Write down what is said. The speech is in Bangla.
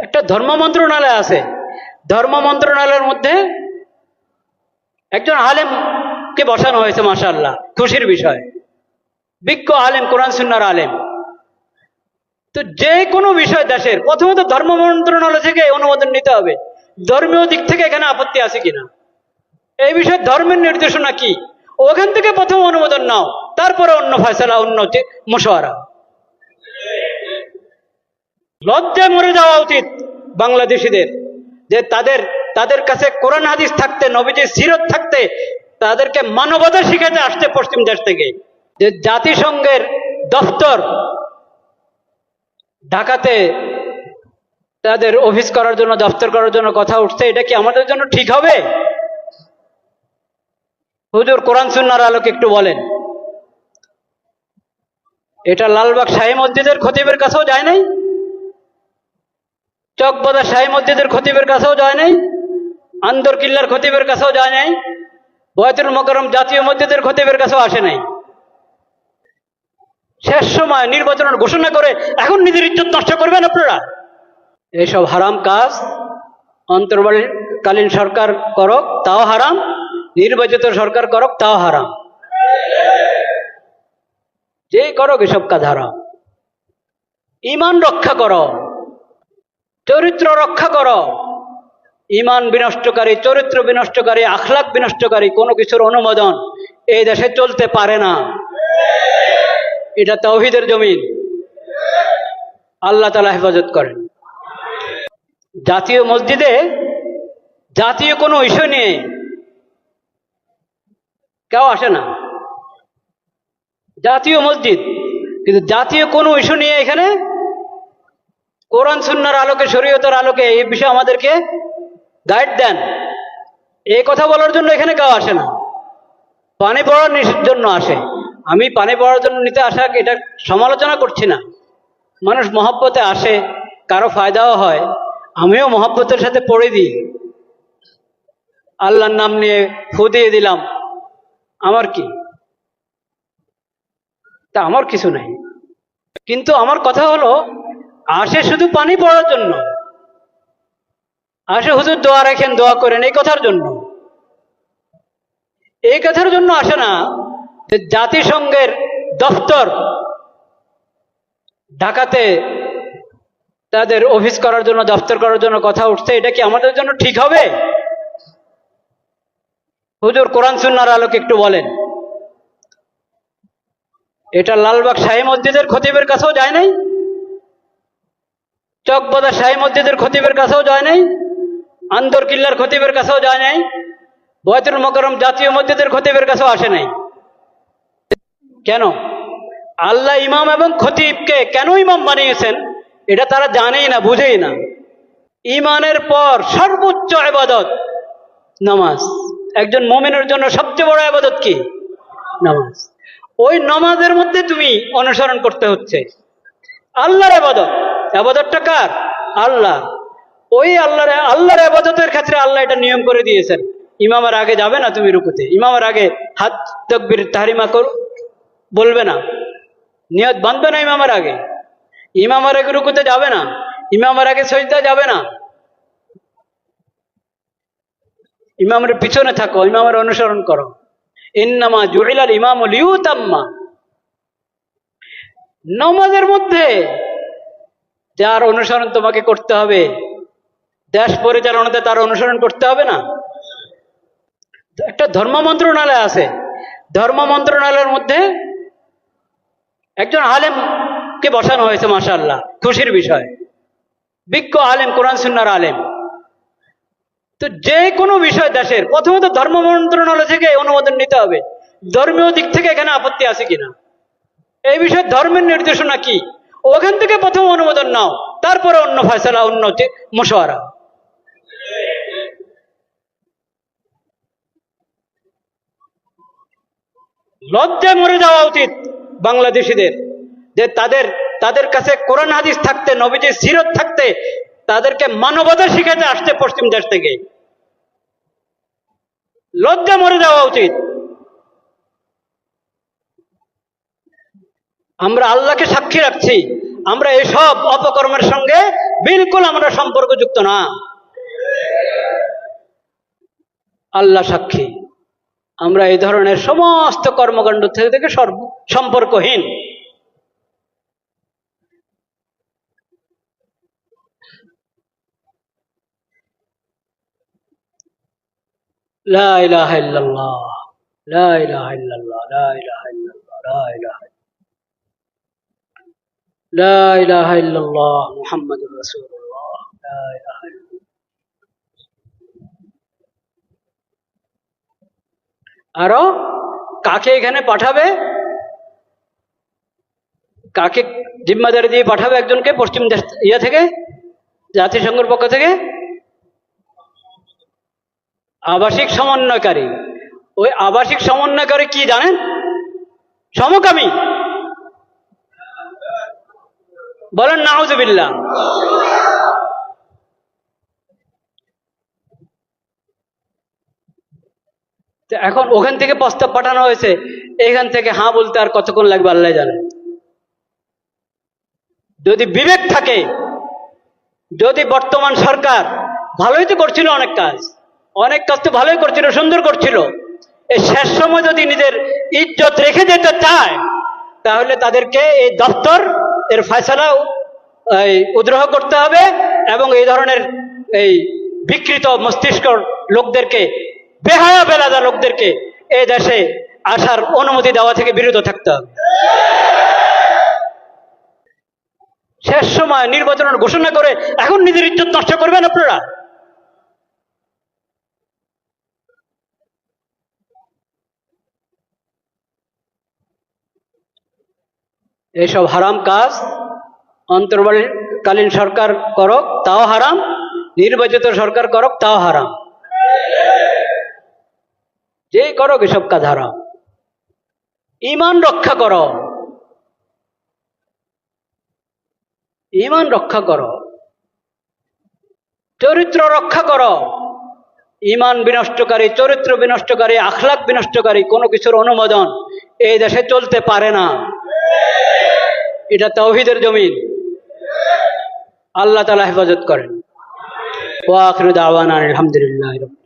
একটা ধর্ম মন্ত্রণালয় আছে। ধর্ম মন্ত্রণালয়ের মধ্যে একজন আলেমকে বসানো হয়েছে, মাশাআল্লাহ, খুশির বিষয়। বিজ্ঞ আলেম, কোরআন সুন্নার আলেম। তো যে কোনো বিষয় দেশের, প্রথমত ধর্ম মন্ত্রণালয় থেকে অনুমোদন নিতে হবে। ধর্মীয় দিক থেকে এখানে আপত্তি আছে কিনা? এই বিষয়ে ধর্মের নির্দেশনা কি? ওখান থেকে প্রথম অনুমোদন নাও, তারপরে অন্য ফয়সালা, অন্য মুশওয়ারা। লজ্জায় মরে যাওয়া উচিত বাংলাদেশিদের যে তাদের তাদের কাছে কোরআন হাদিস থাকতে, নবীজির সিরত থাকতে, তাদেরকে মানবতা শিখাতে আসছে পশ্চিম দেশ থেকে। যে জাতিসংঘের দফতর ঢাকাতে তাদের অফিস করার জন্য, দফতর করার জন্য কথা উঠছে, এটা কি আমাদের জন্য ঠিক হবে? হুজুর কোরআন সুন্নার আলোকে একটু বলেন। এটা লালবাগ শাহী মসজিদের খতিবের কাছেও যায় নাই? চকবাদা শাহী মসজিদের খতিবের কাছেও যায় নাই, আন্দর কিল্লার খতিবের কাছেও যায় নাই, বয়তুল মকরম জাতীয় মসজিদের খতিবের কাছেও আসে নাই। শেষ সময় নির্বাচনের ঘোষণা করে এখন নিজের ইজ্জত নষ্ট করবেন আপনারা? এইসব হারাম কাজ, অন্তর্বর্তীকালীন সরকার করক তাও হারাম, নির্বাচিত সরকার করক তাও হারাম। যেই করক এসব কাজ হারাম। ইমান রক্ষা করো। চরিত্র রক্ষা করো। ইমান বিনষ্টকারী, চরিত্র বিনষ্টকারী, আখলাক বিনষ্টকারী, কোনো কিছুর অনুমোদন এই দেশে চলতে পারে না। এটা তৌহিদের জমিন। আল্লাহ তালা হেফাজত করেন। জাতীয় মসজিদে জাতীয় কোনো ইস্যু নিয়ে কেউ আসে না। জাতীয় মসজিদ, কিন্তু জাতীয় কোনো ইস্যু নিয়ে এখানে কোরআন সুন্নার আলোকে, শরীয়তের আলোকে এই বিষয়ে আমাদেরকে গাইড দেন। এই কথা বলার জন্য এখানে কেউ আসে না। পানি পড়ার জন্য আসে। আমি পানি পড়ার জন্য নিতে আসা, এটা সমালোচনা করছি না। মানুষ মহব্বতে আসে, কারও ফায়দাও হয়। আমিও মহব্বতের সাথে পড়ে দিই। আল্লাহর নাম নিয়ে ফু দিয়ে দিলাম। আমার কি? তা আমার কিছু নাই। কিন্তু আমার কথা হলো আসে শুধু পানি পড়ার জন্য। আসে হুজুর দোয়া রাখেন, দোয়া করেন এই কথার জন্য। এই কথার জন্য আসে না যে জাতিসংঘের দফতর ঢাকাতে তাদের অফিস করার জন্য, দফতর করার জন্য কথা উঠছে, এটা কি আমাদের জন্য ঠিক হবে? হুজুর কোরআন সুন্নার আলোকে একটু বলেন। এটা লালবাগ শাহী মসজিদের খতিবের কাছেও যায় নাই? চকবাদা শাহী মসজিদের খতিবের কাছেও যায় নাই, আন্দর কিল্লার খতিবের কাছেও যায় নাই, বয়তুল মকরম জাতীয় মসজিদের খতিবের কাছেও আসে নাই। কেন? আল্লাহ ইমাম এবং খতিবকে কেন ইমাম বানিয়েছেন? এটা তারা জানেই না, বুঝেই না। ইমানের পর সর্বোচ্চ আবাদত নামাজ। একজন মোমেনের জন্য সবচেয়ে বড় আবাদত কি? নামাজ। ওই নামাজের মধ্যে তুমি অনুসরণ করতে হচ্ছে। আল্লাহর আবাদত। আবাদতটা কার? আল্লাহ। ওই আল্লাহর আল্লাহর আবাদতের ক্ষেত্রে আল্লাহ এটা নিয়ম করে দিয়েছেন। ইমামের আগে যাবে না তুমি রুকুতে। ইমামের আগে হাত তকবির তাহারিমা করো। বলবে না। নিয়ত বাঁধবে না ইমামের আগে। ইমামের আগে রুকুতে যাবে না। ইমামের আগে সজদা যাবে না। ইমামের পিছনে থাকো, ইমামের অনুসরণ করো। ইন্নামা জুহিলাল ইমাম নমাজের মধ্যে যার অনুসরণ তোমাকে করতে হবে। দেশ পরিচালনাতে তার অনুসরণ করতে হবে না? একটা ধর্ম মন্ত্রণালয় আছে। ধর্ম মন্ত্রণালয়ের মধ্যে একজন আলেমকে বসানো হয়েছে, মাশাআল্লাহ। খুশির বিষয়। বিজ্ঞ আলেম, কোরআন সুন্নার আলেম। তো যে কোনো বিষয় দেশের, প্রথমত ধর্ম মন্ত্রণালয় থেকে অনুমোদন নিতে হবে। ধর্মীয় দিক থেকে এখানে আপত্তি আছে কিনা? এই বিষয়ে ধর্মের নির্দেশনা কি? ওখান থেকে প্রথম অনুমোদন নাও, তারপরে অন্য ফয়সালা, অন্য মুশওয়ারা। লজ্জায় মরে যাওয়া উচিত বাংলাদেশিদের, যে তাদের তাদের কাছে কোরআন হাদিস থাকতে নবীজির সিরত থাকতে, তাদেরকে মানবতা শিখাতে আসছে পশ্চিম দেশ থেকে। লজ্জা মরে যাওয়া উচিত। আমরা আল্লাহকে সাক্ষী রাখছি আমরা এসব অপকর্মের সঙ্গে বিলকুল আমরা সম্পর্কযুক্ত না আল্লাহ সাক্ষী আমরা এই ধরনের সমস্ত কর্মকাণ্ড থেকে থেকে সর্ব- সম্পর্কহীন لا إله إلا الله لا إله إلا الله لا إله إلا الله لا إله إلا لا إله إلا الله محمد رسول الله لا إله إلا الله আরো কাকে এখানে পাঠাবে কাকে জিম্মাদারি দিয়ে পাঠাবে একজনকে পশ্চিম দেশ ইয়া থেকে জাতিসংঘের পক্ষ থেকে আবাসিক সমন্বয়কারী ওই আবাসিক সমন্বয়কারী কি জানেন সমকামী বলেন, নাউজুবিল্লাহ। তো এখন ওখান থেকে প্রস্তাব পাঠানো হয়েছে, এখান থেকে হ্যাঁ বলতে আর কতক্ষণ লাগবে আল্লাহ জানে। যদি বিবেক থাকে, যদি বর্তমান সরকার ভালোই তো করছিল অনেক কাজ অনেক কাজ তো ভালোই করছিল, সুন্দর করছিল এই শেষ সময় যদি নিজের ইজ্জত রেখে যেতে চায়, তাহলে তাদেরকে এই দপ্তর এর ফয়সলা এই উদ্রহ করতে হবে এবং এই ধরনের এই বিকৃত মস্তিষ্ক লোকদেরকে, বেহায়া বেলাদা লোকদেরকে এ দেশে আসার অনুমতি দেওয়া থেকে বিরত থাকতে হবে। শেষ সময় নির্বাচনের ঘোষণা করে এখন নিজের ইজ্জত নষ্ট করবেন আপনারা? এইসব হারাম কাজ অন্তর্বর্তীকালীন সরকার করক, তাও হারাম। নির্বাচিত সরকার করক, তাও হারাম। যেই করক, এসব কাজ হারাম। ইমান রক্ষা করো। ইমান রক্ষা করো। চরিত্র রক্ষা করো। ইমান বিনষ্টকারী, চরিত্র বিনষ্টকারী আখলাক বিনষ্টকারী কোনো কিছুর অনুমোদন এই দেশে চলতে পারে না। এটা তৌহিদের জমিন। আল্লাহ তালা হেফাজত করেন। ওয়াখির দাওয়ান আলহামদুলিল্লাহ